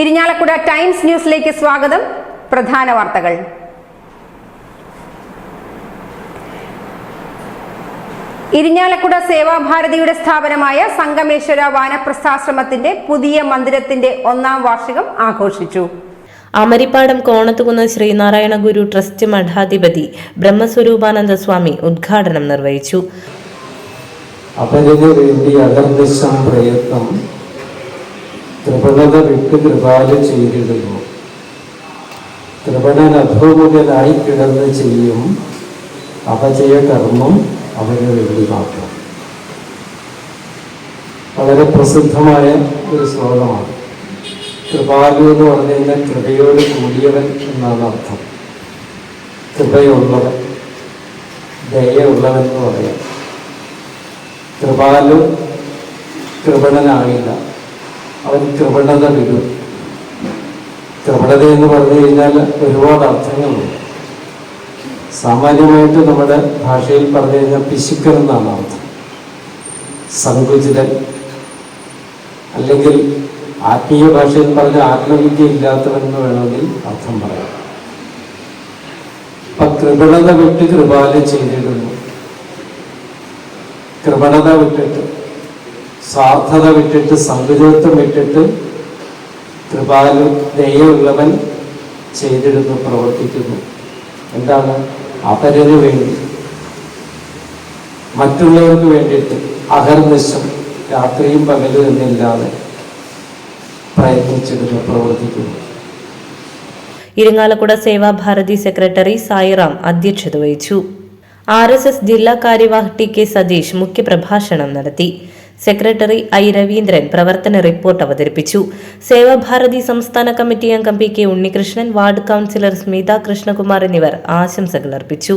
Irinjalakuda times ന്യൂസിലേക്ക് സ്വാഗതം. പ്രധാന വാർത്തകൾ. ഇരിഞ്ഞാലക്കുട സേവാഭാരതിയുടെ സ്ഥാപനമായ സംഗമേശ്വര വാനപ്രസ്ഥാശ്രമത്തിന്റെ പുതിയ മന്ദിരത്തിന്റെ ഒന്നാം വാർഷികം ആഘോഷിച്ചു. അമരിപ്പാടം കോണത്തുകുന്ന് ശ്രീനാരായണ ഗുരു ട്രസ്റ്റ് മഠാധിപതി ബ്രഹ്മസ്വരൂപാനന്ദ സ്വാമി ഉദ്ഘാടനം നിർവഹിച്ചു. അപരന് വേണ്ടി അകർനിശം പ്രയത്നം ത്രിപണത വിട്ട് കൃപാല ചെയ്തിടുന്നു. ത്രിപണൻ അധോമുഖനായി കിടന്ന് ചെയ്യും. അപചയ കർമ്മം അവരെ മാത്രം. വളരെ പ്രസിദ്ധമായ ഒരു ശ്ലോകമാണ്. കൃപാലു എന്ന് പറഞ്ഞാൽ കൃപയോട് കൂടിയവൻ എന്നാണ് അർത്ഥം. കൃപയുള്ളവൻ ദയുള്ളവൻ എന്ന് പറയാം. കൃപാലു കൃപണനാകില്ല അവൻ കൃപണത വിടും. കൃപണത എന്ന് പറഞ്ഞു കഴിഞ്ഞാൽ ഒരുപാട് അർത്ഥങ്ങളുണ്ട്. സാമാന്യമായിട്ട് നമ്മുടെ ഭാഷയിൽ പറഞ്ഞു കഴിഞ്ഞാൽ പിശുക്കൻ എന്നാണ് അർത്ഥം. സങ്കുചിതൻ. അല്ലെങ്കിൽ ആത്മീയ ഭാഷയിൽ പറഞ്ഞ ആത്മവിദ്യ ഇല്ലാത്തവൻ എന്ന് വേണമെങ്കിൽ അർത്ഥം പറയാം. അപ്പൊ കൃപണത വിട്ട് കൃപാലം ചെയ്തിടുന്നു. കൃപണത വിട്ടിട്ട് സ്വാർത്ഥത വിട്ടിട്ട് സങ്കുചിതത്വം വിട്ടിട്ട് കൃപാലു ദയുള്ളവൻ ചെയ്തിരുന്നു പ്രവർത്തിക്കുന്നു. എന്താണ്? അപരന് വേണ്ടി. മറ്റുള്ളവർക്ക് വേണ്ടിയിട്ട് അഹർനിശം രാത്രിയും പകലും എന്നില്ലാതെ പ്രയത്നിച്ചിരുന്നു പ്രവർത്തിക്കുന്നു. ഇരിങ്ങാലക്കുട സേവാഭാരതി സെക്രട്ടറി സായിറാം അധ്യക്ഷത വഹിച്ചു. ആർ എസ് എസ് ജില്ലാ കാര്യവാഹ് ടി കെ സതീഷ് മുഖ്യപ്രഭാഷണം നടത്തി. സെക്രട്ടറി ഐ രവീന്ദ്രൻ പ്രവർത്തന റിപ്പോർട്ട് അവതരിപ്പിച്ചു. സേവാഭാരതി സംസ്ഥാന കമ്മിറ്റി അംഗം P K Unnikrishnan ward councillor Smitha Krishnakumar എന്നിവർ ആശംസകൾ അർപ്പിച്ചു.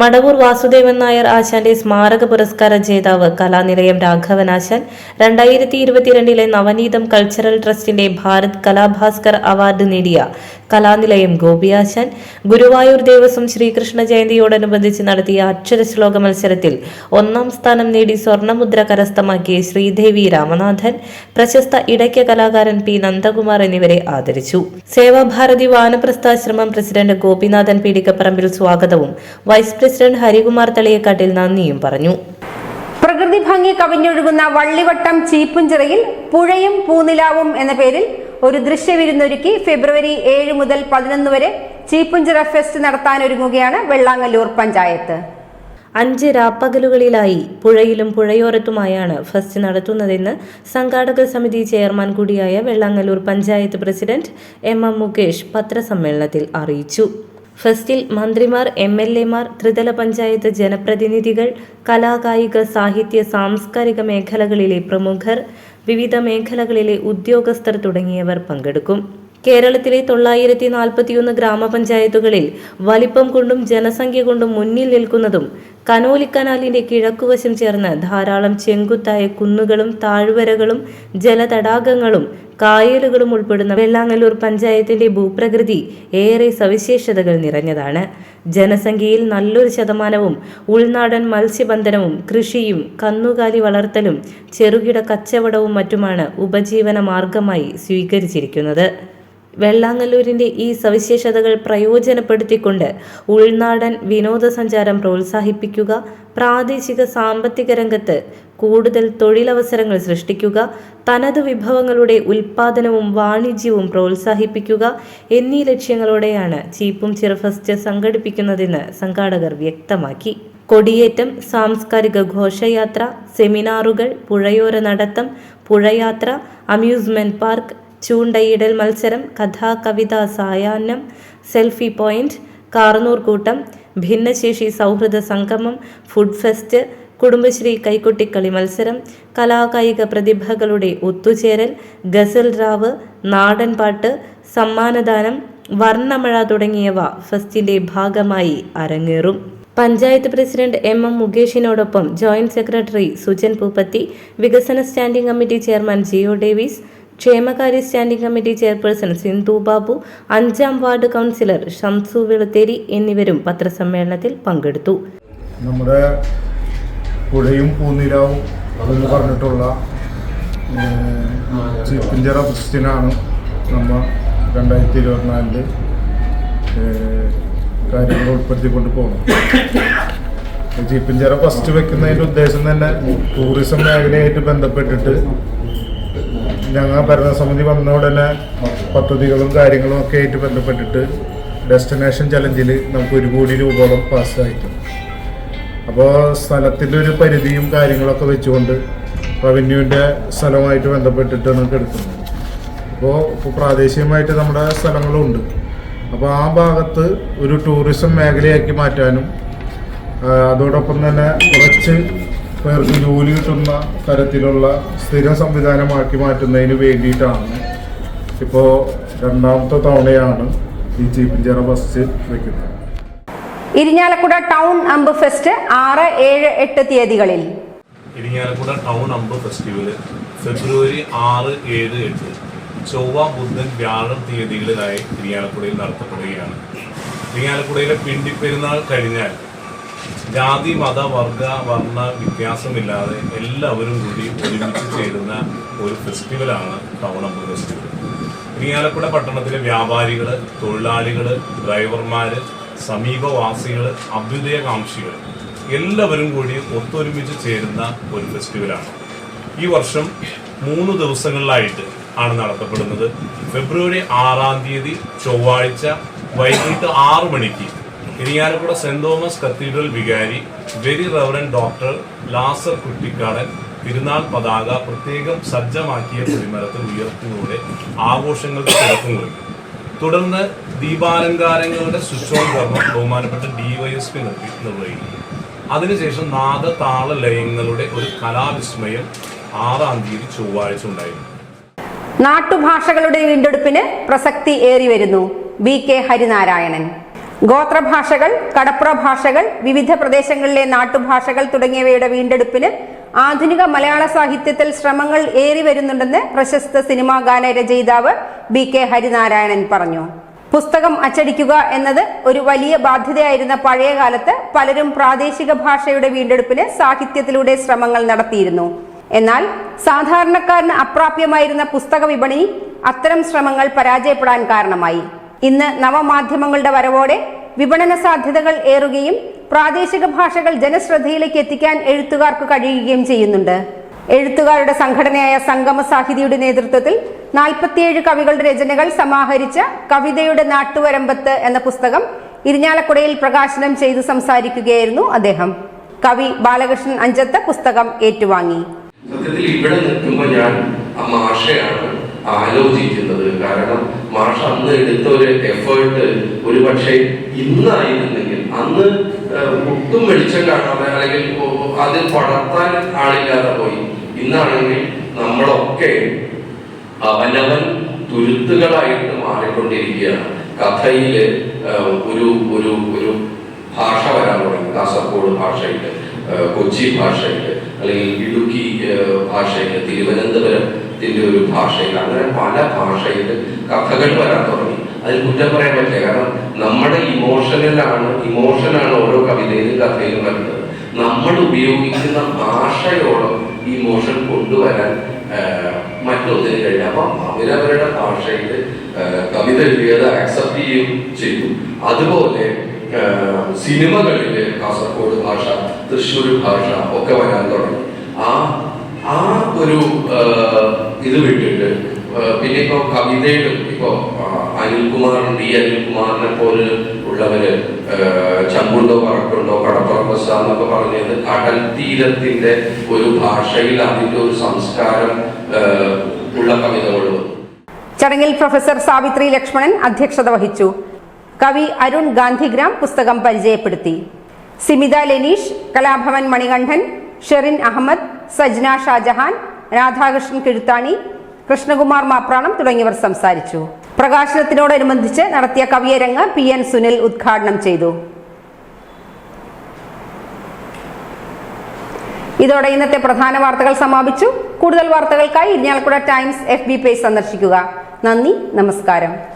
മടവൂർ വാസുദേവൻ നായർ ആശാന്റെ സ്മാരക പുരസ്കാര ജേതാവ് കലാനിലയം രാഘവൻ ആശാൻ രണ്ടായിരത്തി ഇരുപത്തിരണ്ടിലെ നവനീതം കൾച്ചറൽ ട്രസ്റ്റിന്റെ ഭാരത് കലാഭാസ്കർ അവാർഡ് നേടിയ കലാനിലയം ഗോപിയാശാൻ. ഗുരുവായൂർ ദേവസ്വം ശ്രീകൃഷ്ണ ജയന്തിയോടനുബന്ധിച്ച് നടത്തിയ അക്ഷരശ്ലോക മത്സരത്തിൽ ഒന്നാം സ്ഥാനം നേടി സ്വർണമുദ്ര കരസ്ഥമാക്കിയ ശ്രീദേവി രാമനാഥൻ പ്രശസ്ത ഇടയ്ക്ക കലാകാരൻ പി നന്ദകുമാർ എന്നിവരെ ആദരിച്ചു. സേവാഭാരതി വാനപ്രസ്ഥാശ്രമം പ്രസിഡന്റ് ഗോപിനാഥൻ പീഡിക്കപ്പറമ്പിൽ സ്വാഗതവും വൈസ് പ്രസിഡന്റ് ഹരികുമാർ തളിയക്കാട്ടിൽ നന്ദിയും പറഞ്ഞു. പ്രകൃതി ഭംഗി കവിഞ്ഞൊഴുകുന്ന വള്ളിവട്ടം ചീപ്പുംചിറയിൽ പുഴയും പൂനിലാവും എന്ന പേരിൽ ഒരു ദൃശ്യവിരുന്നൊരുക്കി ഫെബ്രുവരി ഏഴ് മുതൽ പതിനൊന്ന് വരെ ചീപ്പുഞ്ചിറ ഫെസ്റ്റ് നടത്താനൊരുങ്ങുകയാണ് വെള്ളാങ്ങല്ലൂർ പഞ്ചായത്ത്. അഞ്ച് രാപ്പകലുകളിലായി പുഴയിലും പുഴയോരത്തുമായാണ് ഫസ്റ്റ് നടത്തുന്നതെന്ന് സംഘാടക സമിതി ചെയർമാൻ കൂടിയായ Vellangallur panchayat president M M Mukesh പത്രസമ്മേളനത്തിൽ അറിയിച്ചു. ഫെസ്റ്റിൽ മന്ത്രിമാർ എം എൽ എമാർ ത്രിതല പഞ്ചായത്ത് ജനപ്രതിനിധികൾ കലാകായിക സാഹിത്യ സാംസ്കാരിക മേഖലകളിലെ പ്രമുഖർ വിവിധ മേഖലകളിലെ ഉദ്യോഗസ്ഥർ തുടങ്ങിയവർ പങ്കെടുക്കും കേരളത്തിലെ തൊള്ളായിരത്തി നാൽപ്പത്തിയൊന്ന് ഗ്രാമപഞ്ചായത്തുകളിൽ വലിപ്പം കൊണ്ടും ജനസംഖ്യ കൊണ്ടും മുന്നിൽ നിൽക്കുന്നതും കനോലി കനാലിന്റെ കിഴക്കുവശം ചേർന്ന് ധാരാളം ചെങ്കുത്തായ കുന്നുകളും താഴ്വരകളും ജലതടാകങ്ങളും കായലുകളും ഉൾപ്പെടുന്ന വെള്ളാങ്ങല്ലൂർ പഞ്ചായത്തിന്റെ ഭൂപ്രകൃതി ഏറെ സവിശേഷതകൾ നിറഞ്ഞതാണ്. ജനസംഖ്യയിൽ നല്ലൊരു ശതമാനവും ഉൾനാടൻ മത്സ്യബന്ധനവും കൃഷിയും കന്നുകാലി വളർത്തലും ചെറുകിട കച്ചവടവും മറ്റുമാണ് ഉപജീവന മാർഗമായി സ്വീകരിച്ചിരിക്കുന്നത്. വെള്ളാങ്ങല്ലൂരിന്റെ ഈ സവിശേഷതകൾ പ്രയോജനപ്പെടുത്തിക്കൊണ്ട് ഉൾനാടൻ വിനോദസഞ്ചാരം പ്രോത്സാഹിപ്പിക്കുക പ്രാദേശിക സാമ്പത്തിക രംഗത്ത് കൂടുതൽ തൊഴിലവസരങ്ങൾ സൃഷ്ടിക്കുക തനത് വിഭവങ്ങളുടെ ഉൽപാദനവും വാണിജ്യവും പ്രോത്സാഹിപ്പിക്കുക എന്നീ ലക്ഷ്യങ്ങളോടെയാണ് ചീപ്പും ചിറഫസ്റ്റ് സംഘടിപ്പിക്കുന്നതെന്ന് സംഘാടകർ വ്യക്തമാക്കി. കൊടിയേറ്റം സാംസ്കാരിക ഘോഷയാത്ര സെമിനാറുകൾ പുഴയോര നടത്തം പുഴയാത്ര അമ്യൂസ്മെന്റ് പാർക്ക് ചൂണ്ടയിടൽ മത്സരം കഥാ കവിത സായാഹ്നം സെൽഫി പോയിന്റ് കാർന്നൂർ കൂട്ടം ഭിന്നശേഷി സൗഹൃദ സംഗമം ഫുഡ് ഫെസ്റ്റ് കുടുംബശ്രീ കൈക്കുട്ടിക്കളി മത്സരം കലാകായിക പ്രതിഭകളുടെ ഒത്തുചേരൽ ഗസൽ റാവ് നാടൻപാട്ട് സമ്മാനദാനം വർണമഴ തുടങ്ങിയവ ഫെസ്റ്റിന്റെ ഭാഗമായി അരങ്ങേറും. പഞ്ചായത്ത് പ്രസിഡന്റ് എം എം മുകേഷിനോടൊപ്പം ജോയിന്റ് സെക്രട്ടറി സുജൻ പൂപ്പത്തി വികസന standing committee chairman Jio Davis ക്ഷേമകാര്യ standing committee chairperson Sindhu Babu അഞ്ചാം വാർഡ് കൗൺസിലർ ഷംസു വെളുത്തേരി എന്നിവരും പത്രസമ്മേളനത്തിൽ പങ്കെടുത്തു. നമ്മുടെ പുഴയും പൂനിലാവും എന്ന് പറഞ്ഞിട്ടുള്ള ചിപ്പിഞ്ചറ ക്രിസ്ത്യനാണ് നമ്മൾ രണ്ടായിരത്തി ഇരുപത്തിനാലിൽ കാര്യങ്ങൾ ഉൾപ്പെടുത്തിക്കൊണ്ട് പോകുന്നത്. ചിപ്പിഞ്ചറ ഫസ്റ്റ് വെക്കുന്നതിന്റെ ഉദ്ദേശം തന്നെ ടൂറിസം മേഖലയായിട്ട് ബന്ധപ്പെട്ടിട്ട് ഞങ്ങൾ ഭരണസമിതി വന്ന ഉടനെ പദ്ധതികളും കാര്യങ്ങളും ഒക്കെ ആയിട്ട് ബന്ധപ്പെട്ടിട്ട് ഡെസ്റ്റിനേഷൻ ചലഞ്ചിൽ നമുക്ക് ഒരു കോടി രൂപയോളം പാസ്സായിട്ടുണ്ട് അപ്പോൾ സ്ഥലത്തിന്റെ ഒരു പരിധിയും കാര്യങ്ങളൊക്കെ വെച്ചുകൊണ്ട് റവന്യൂവിന്റെ സ്ഥലവുമായിട്ട് ബന്ധപ്പെട്ടിട്ട് നമുക്ക് എടുക്കുന്നത് അപ്പോൾ ഇപ്പോൾ പ്രാദേശികമായിട്ട് നമ്മുടെ സ്ഥലങ്ങളുണ്ട്. അപ്പോൾ ആ ഭാഗത്ത് ഒരു ടൂറിസം മേഖലയാക്കി മാറ്റാനും അതോടൊപ്പം തന്നെ കുറച്ച് പേർക്ക് ജോലി കിട്ടുന്ന തരത്തിലുള്ള സ്ഥിര സംവിധാനമാക്കി മാറ്റുന്നതിന് വേണ്ടിയിട്ടാണ്. ഇപ്പോൾ രണ്ടാമത്തെ തവണയാണ് ഈ ചീപ്പിഞ്ചറ ബസ് വയ്ക്കുന്നത് ഇരിഞ്ഞാലക്കുട ടൗൺ അമ്പ് ഫെസ്റ്റ് ആറ് ഏഴ് എട്ട് തീയതികളിൽ. ഇരിഞ്ഞാലക്കുട ടൗൺ അമ്പ് ഫെസ്റ്റിവൽ ഫെബ്രുവരി ആറ് ഏഴ് എട്ട്. ചൊവ്വ ബുധൻ വ്യാഴം തീയതികളിലായി ഇരിഞ്ഞാലക്കുടയിൽ നടത്തപ്പെടുകയാണ്. ഇരിഞ്ഞാലക്കുടയിലെ പിണ്ടിപ്പെരുന്നാൾ കഴിഞ്ഞാൽ ജാതി മത വർഗ വർണ വ്യത്യാസമില്ലാതെ എല്ലാവരും കൂടി ഒരുമിച്ച് ചേരുന്ന ഒരു ഫെസ്റ്റിവലാണ് ടൗൺ അമ്പ് ഫെസ്റ്റിവൽ. ഇരിങ്ങാലക്കുട പട്ടണത്തിലെ വ്യാപാരികൾ തൊഴിലാളികൾ ഡ്രൈവർമാർ സമീപവാസികൾ അഭ്യുദയകാംക്ഷികൾ എല്ലാവരും കൂടി ഒത്തൊരുമിച്ച് ചേരുന്ന ഒരു ഫെസ്റ്റിവലാണ്. ഈ വർഷം മൂന്ന് ദിവസങ്ങളിലായിട്ട് ആണ് നടത്തപ്പെടുന്നത്. ഫെബ്രുവരി ആറാം തീയതി ചൊവ്വാഴ്ച വൈകിട്ട് ആറ് മണിക്ക് ഇരിയാലക്കുട സെന്റ് തോമസ് കത്തീഡ്രൽ വികാരി very reverend doctor Lazar Kuttikkadan തിരുനാൾ പതാക പ്രത്യേകം സജ്ജമാക്കിയ പ്രതിമരത്തിൽ ഉയർത്തുന്നതോടെ ആഘോഷങ്ങൾക്ക് തുടക്കം കുറിക്കും. തുടർന്ന് ദീപാലങ്കാരങ്ങളുടെ സ്വിച്ചോകർമ്മം ബഹുമാനപ്പെട്ട ഡി ബഹുമാനപ്പെട്ട ഡിവൈഎസ്പി നിർവഹിക്കും. അതിനുശേഷം നാദ താള ലയങ്ങളുടെ ഒരു കലാവിസ്മയം ആറാം തീയതി ചൊവ്വാഴ്ച ഉണ്ടായിരുന്നു. നാട്ടുഭാഷകളുടെ വീണ്ടെടുപ്പിന് പ്രസക്തി ഏറി വരുന്നു. B K Harinarayanan. ഗോത്രഭാഷകൾ കടപ്പുറ ഭാഷകൾ വിവിധ പ്രദേശങ്ങളിലെ നാട്ടുഭാഷകൾ തുടങ്ങിയവയുടെ വീണ്ടെടുപ്പിന് ആധുനിക മലയാള സാഹിത്യത്തിൽ ശ്രമങ്ങൾ ഏറി വരുന്നുണ്ടെന്ന് പ്രശസ്ത സിനിമാ ഗാന രചയിതാവ് ബി കെ ഹരിനാരായണൻ പറഞ്ഞു. പുസ്തകം അച്ചടിക്കുക എന്നത് ഒരു വലിയ ബാധ്യതയായിരുന്ന പഴയ കാലത്ത് പലരും പ്രാദേശിക ഭാഷയുടെ വീണ്ടെടുപ്പിന് സാഹിത്യത്തിലൂടെ ശ്രമങ്ങൾ നടത്തിയിരുന്നു. എന്നാൽ സാധാരണക്കാരന് അപ്രാപ്യമായിരുന്ന പുസ്തക വിപണി അത്തരം ശ്രമങ്ങൾ പരാജയപ്പെടാൻ കാരണമായി. ഇന്ന് നവമാധ്യമങ്ങളുടെ വരവോടെ വിപണന സാധ്യതകൾ ഏറുകയും പ്രാദേശിക ഭാഷകൾ ജനശ്രദ്ധയിലേക്ക് എത്തിക്കാൻ എഴുത്തുകാർക്ക് കഴിയുകയും ചെയ്യുന്നുണ്ട്. എഴുത്തുകാരുടെ സംഘടനയായ സംഗമ സാഹിതിയുടെ നേതൃത്വത്തിൽ നാൽപ്പത്തിയേഴ് കവികളുടെ രചനകൾ സമാഹരിച്ച കവിതയുടെ നാട്ടുവരമ്പത്ത് എന്ന പുസ്തകം ഇരിഞ്ഞാലക്കുടയിൽ പ്രകാശനം ചെയ്തു സംസാരിക്കുകയായിരുന്നു അദ്ദേഹം. കവി ബാലകൃഷ്ണൻ അഞ്ചത്ത് പുസ്തകം ഏറ്റുവാങ്ങി. സത്യത്തിൽ ഇവിടെ നിൽക്കുമ്പോൾ ഞാൻ ആ മാഷയാണ് ആലോചിക്കുന്നത്. കാരണം മാഷ അന്ന് എടുത്ത ഒരു എഫേർട്ട് ഒരു പക്ഷേ ഇന്നായിരുന്നെങ്കിൽ. അന്ന് ഒട്ടും വെളിച്ചം കാണാതെ അല്ലെങ്കിൽ അതിൽ പടർത്താൻ ആളില്ലാതെ പോയി. ഇന്നാണെങ്കിൽ നമ്മളൊക്കെ അവനവൻ തുരുത്തുകളായിട്ട് മാറിക്കൊണ്ടിരിക്കുകയാണ്. കഥയിൽ ഒരു ഒരു ഒരു ഭാഷ വരാൻ തുടങ്ങി. കാസർഗോഡ് ഭാഷയിൽ കൊച്ചി ഭാഷയിൽ അല്ലെങ്കിൽ ഇടുക്കി ഏഹ്, ഭാഷയിൽ തിരുവനന്തപുരത്തിന്റെ ഒരു ഭാഷയിൽ അങ്ങനെ പല ഭാഷയിൽ കഥകൾ വരാൻ തുടങ്ങി. അതിൽ കുറ്റം പറയാൻ പറ്റില്ല. കാരണം നമ്മുടെ ഇമോഷനിലാണ് ഇമോഷനാണ് ഓരോ കവിതയിലും കഥയിലും വരുന്നത്. നമ്മൾ ഉപയോഗിക്കുന്ന ഭാഷയോളം ഇമോഷൻ കൊണ്ടുവരാൻ മറ്റൊന്നിനും കഴിഞ്ഞ അപ്പം അവരവരുടെ ഭാഷയിൽ കവിത എഴുതിയത് ആക്സെപ്റ്റ് ചെയ്യുകയും ചെയ്തു അതുപോലെ സിനിമകളിൽ കാസർഗോഡ് ഭാഷ തൃശ്ശൂർ ഭാഷ ഒക്കെ വരാൻ തുടങ്ങി. ആ ആ ഒരു ഇത് വിട്ടിട്ട് പിന്നെ ഇപ്പൊ കവിതയിലും ഇപ്പൊ ആഹ്, അനിൽകുമാർ ഡി അനിൽകുമാറിനെ പോലെ ഉള്ളവര് ചമ്പുണ്ടോ പറക്കുണ്ടോ കടപ്പുറം എന്നൊക്കെ പറഞ്ഞത് കടൽ തീരത്തിന്റെ ഒരു ഭാഷയിൽ അതിന്റെ ഒരു സംസ്കാരം ഉള്ള കവിതകളും ചടങ്ങിൽ പ്രൊഫസർ സാവിത്രി ലക്ഷ്മണൻ അധ്യക്ഷത വഹിച്ചു. കവി അരുൺ ഗാന്ധിഗ്രാം പുസ്തകം പരിചയപ്പെടുത്തി. സിമിത ലെനീഷ് കലാഭവൻ മണികണ്ഠൻ ഷെറിൻ അഹമ്മദ് സജ്ന ഷാജഹാൻ രാധാകൃഷ്ണൻ കിഴുത്താണി കൃഷ്ണകുമാർ മാപ്രാണം തുടങ്ങിയവർ സംസാരിച്ചു. പ്രകാശനത്തിനോടനുബന്ധിച്ച് നടത്തിയ കവിയരങ്ങ് പി എൻ സുനിൽ ഉദ്ഘാടനം ചെയ്തു. ഇതോടെ ഇന്നത്തെ പ്രധാന വാർത്തകൾ സമാപിച്ചു. കൂടുതൽ വാർത്തകൾക്കായി Irinjalakuda times F B page സന്ദർശിക്കുക. നന്ദി നമസ്കാരം.